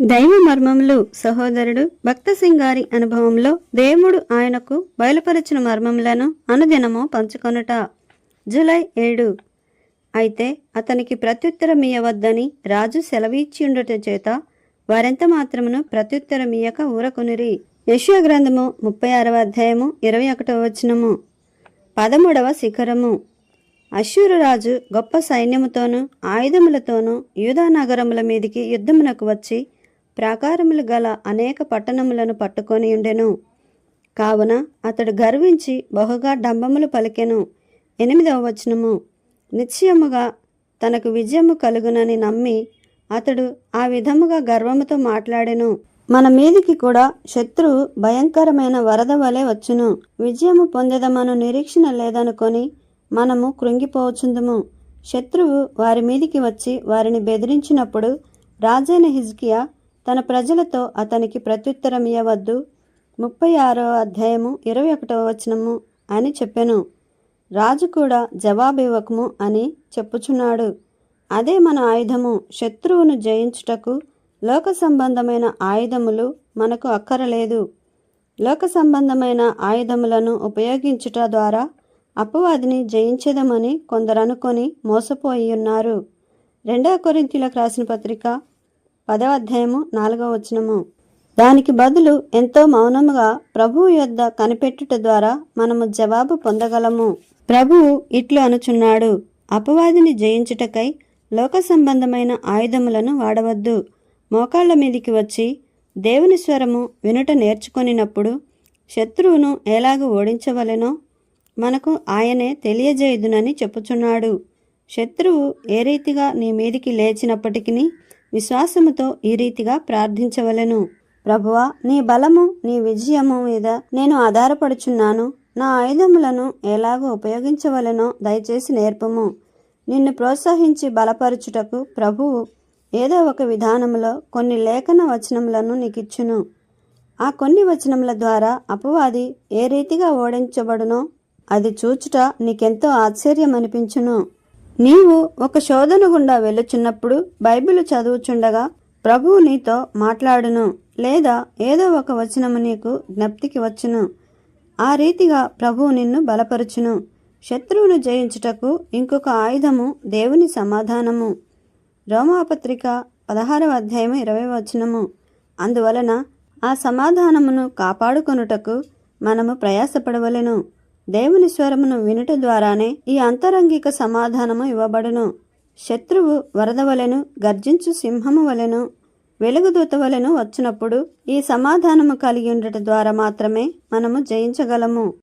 దైవ మర్మములు సహోదరుడు భక్త సింగారి అనుభవంలో దేవుడు ఆయనకు బయలుపరిచిన మర్మములను అనుదినము పంచుకొనుట. జూలై ఏడు. అయితే అతనికి ప్రత్యుత్తరమియవద్దని రాజు సెలవిచ్చిండుట చేత వారెంత మాత్రమును ప్రత్యుత్తరమియక ఊరకునిరి. యశ్వ గ్రంథము ముప్పై ఆరవ అధ్యాయము ఇరవై ఒకటవ వచనము. పదమూడవ శిఖరము. అశ్వరరాజు రాజు గొప్ప సైన్యముతోనూ ఆయుధములతోనూ యూదా నగరముల మీదికి యుద్ధమునకు వచ్చి ప్రాకారములు గల అనేక పట్టణములను పట్టుకొని ఉండెను. కావున అతడు గర్వించి బహుగా డంబములు పలికెను. ఎనిమిదవ వచనము. నిశ్చయముగా తనకు విజయము కలుగునని నమ్మి అతడు ఆ విధముగా గర్వముతో మాట్లాడెను. మన మీదికి కూడా శత్రువు భయంకరమైన వరద వలె వచ్చును. విజయము పొందెదమను నిరీక్షణ లేదనుకొని మనము కృంగిపోవచ్చుందుము. శత్రువు వారి మీదికి వచ్చి వారిని బెదిరించినప్పుడు రాజైన హిజ్కియా తన ప్రజలతో అతనికి ప్రత్యుత్తరం ఇవ్వవద్దు ముప్పై ఆరో అధ్యాయము ఇరవై ఒకటవ వచనము అని చెప్పెను. రాజు కూడా జవాబు ఇవ్వకము అని చెప్పుచున్నాడు. అదే మన ఆయుధము. శత్రువును జయించుటకు లోక సంబంధమైన ఆయుధములు మనకు అక్కరలేదు. లోక సంబంధమైన ఆయుధములను ఉపయోగించుట ద్వారా అపవాదిని జయించదమని కొందరు అనుకొని మోసపోయి ఉన్నారు రెండవ కొరింతీలకు రాసిన పత్రిక పదవ అధ్యాయము నాలుగవ వచనము. దానికి బదులు ఎంతో మౌనముగా ప్రభువు యొద్ద కనిపెట్టుట ద్వారా మనము జవాబు పొందగలము. ప్రభువు ఇట్లు అనుచున్నాడు అపవాదిని జయించుటకై లోక సంబంధమైన ఆయుధములను వాడవద్దు. మోకాళ్ళ మీదికి వచ్చి దేవుని స్వరము వినుట నేర్చుకొనినప్పుడు శత్రువును ఎలాగ ఓడించవలెనో మనకు ఆయనే తెలియజేయుదునని చెప్పుచున్నాడు. శత్రువు ఏ రీతిగా నీ మీదికి లేచినప్పటికీ విశ్వాసముతో ఈ రీతిగా ప్రార్థించవలెను. ప్రభువా నీ బలము నీ విజయము మీద నేను ఆధారపడుచున్నాను. నా ఆయుధములను ఎలాగో ఉపయోగించవలెనో దయచేసి నేర్పము. నిన్ను ప్రోత్సహించి బలపరచుటకు ప్రభువు ఏదో ఒక విధానములో కొన్ని లేఖన వచనములను నీకిచ్చును. ఆ కొన్ని వచనముల ద్వారా అపవాది ఏ రీతిగా ఓడించబడునో అది చూచుట నీకెంతో ఆశ్చర్యం అనిపించును నీవు ఒక శోధన గుండా వెళ్ళుచున్నప్పుడు బైబిల్ చదువుచుండగా ప్రభువు నీతో మాట్లాడును లేదా ఏదో ఒక వచనము నీకు జ్ఞప్తికి వచ్చును. ఆ రీతిగా ప్రభువు నిన్ను బలపరుచును. శత్రువును జయించుటకు ఇంకొక ఆయుధము దేవుని సమాధానము. రోమాపత్రిక పదహారవ అధ్యాయము ఇరవై వచనము. అందువలన ఆ సమాధానమును కాపాడుకొనుటకు మనము ప్రయాసపడవలెను. దేవుని స్వరమును వినుట ద్వారానే ఈ అంతరంగిక సమాధానము ఇవ్వబడును. శత్రువు వరద వలెను గర్జించు సింహము వలెను వెలుగుదూత వలెను వచ్చినప్పుడు ఈ సమాధానము కలిగి ఉండట ద్వారా మాత్రమే మనము జయించగలము.